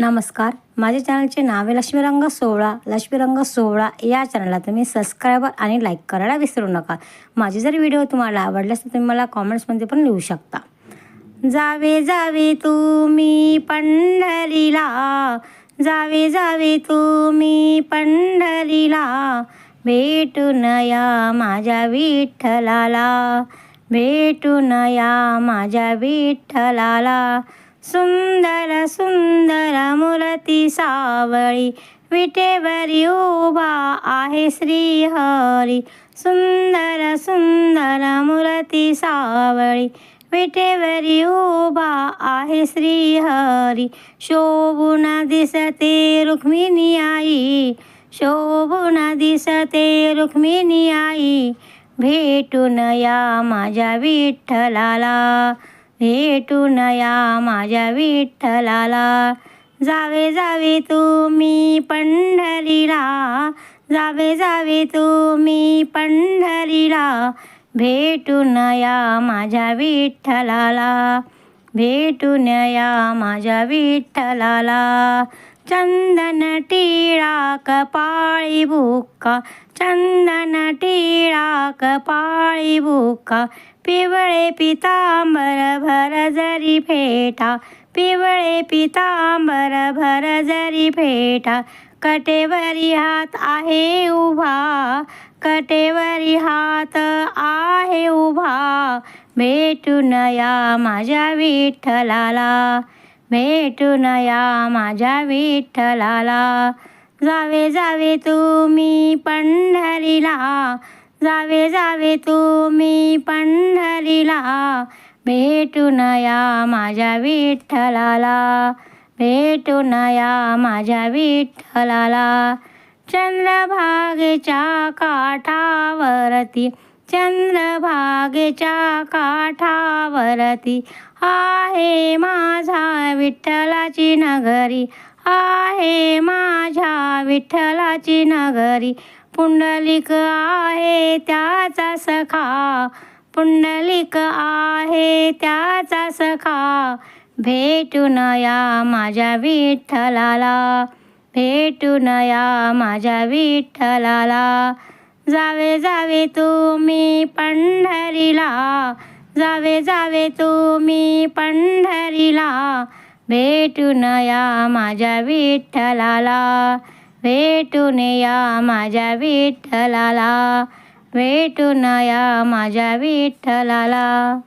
नमस्कार. माझ्या चॅनलचे नाव आहे लक्ष्मीरंग सोहळा. लक्ष्मीरंग सोहळा या चॅनलला तुम्ही सबस्क्रायबर आणि लाईक करायला विसरू नका. माझे जर व्हिडिओ तुम्हाला आवडल्यास तर तुम्ही मला कॉमेंट्समध्ये पण लिहू शकता. जावे जावे तुम्ही पंढरीला. जावे जावे तुम्ही पंढरीला. भेटून या माझ्या विठ्ठलाला. भेटून या माझ्या विठ्ठलाला. सुंदर सुंदर मूर्ती सावळी. विटेवरी उभा आहे श्रीहरी. सुंदर सुंदर मूर्ती सावळी. विटेवरी उभा आहे श्रीहरी. शोभून दिसते रुक्मिणी आई. शोभून दिसते रुक्मिणी आई. भेटून या माझ्या विठ्ठलाला. भेटू नया माझ्या विठ्ठलाला. जावे जावे तुम्ही पंढरीला. जावे जावे तुम्ही पंढरीला. भेटू नया माझ्या विठ्ठलाला. भेटू नया माझ्या विठ्ठलाला. चंदन टिळा कपाळी बुक्का चंदन टिळा कपाळी बुक्का पिवळे पितांबर भर जरी फेटा पिवळे पितांबर भर जरी फेटा कटेवरी हात आहे उभा कटेवरी हात आहे उभा भेटून या माझ्या विठ्ठलाला. भेटून या माझ्या विठ्ठलाला. जावे जावे तुम्ही पंढरीला. जावे जावे तुम्ही पंढरीला. भेटून या माझ्या विठ्ठलाला. भेटून या माझ्या विठ्ठलाला. चंद्रभागेच्या काठावरती चंद्रभागेच्या काठावरती आहे माझा विठ्ठलाची नगरी आहे माझ्या विठ्ठलाची नगरी. पुंडलिक आहे त्याचा सखा पुंडलिक आहे त्याचा सखा. भेटून या माझ्या विठ्ठलाला भेटून या माझ्या विठ्ठलाला. जावे जावे तुम्ही पंढरीला. जावे जावे तुम्ही पंढरीला. भेटून या माझ्या विठ्ठलाला. भेटून या माझ्या विठ्ठलाला. भेटून या माझ्या विठ्ठलाला.